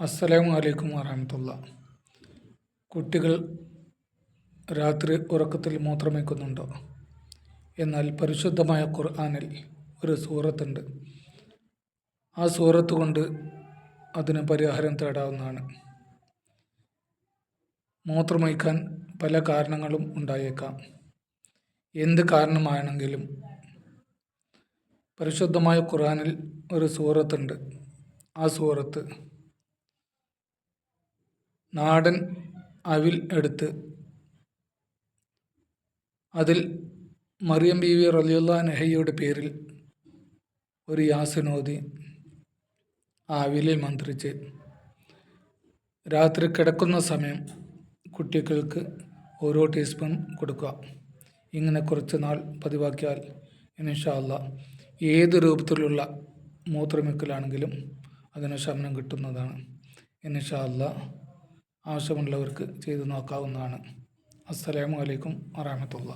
അസ്സലാമു അലൈക്കും വറഹമത്തുള്ള. കുട്ടികൾ രാത്രി ഉറക്കത്തിൽ മൂത്രമേക്കുന്നുണ്ടോ എന്നാൽ പരിശുദ്ധമായ ഖുർആാനിൽ ഒരു സൂറത്തുണ്ട്. ആ സൂറത്ത് കൊണ്ട് അതിന് പരിഹാരം തേടാവുന്നതാണ്. മൂത്രമൊഴിക്കാൻ പല കാരണങ്ങളും ഉണ്ടായേക്കാം. എന്ത് കാരണമാണെങ്കിലും പരിശുദ്ധമായ ഖുർആനിൽ ഒരു സൂറത്തുണ്ട്. ആ സൂറത്ത് നാടൻ അവിൽ എടുത്ത് അതിൽ മറിയം ബി വി റലിയുള്ള നെഹയ്യയുടെ പേരിൽ ഒരു യാസിനോദി ആ അവിലെ മന്ത്രിച്ച് രാത്രി കിടക്കുന്ന സമയം കുട്ടികൾക്ക് ഓരോ ടീസ്പൂൺ കൊടുക്കുക. ഇങ്ങനെ കുറച്ച് നാൾ പതിവാക്കിയാൽ ഇനിഷാല്ല ഏത് രൂപത്തിലുള്ള മൂത്രമിക്കലാണെങ്കിലും അതിന് ശമനം കിട്ടുന്നതാണ്. ഇൻഷാല്ല ആവശ്യമുള്ളവർക്ക് ചെയ്തു നോക്കാവുന്നതാണ്. അസ്സലാമു അലൈക്കും വറഹമത്തുള്ള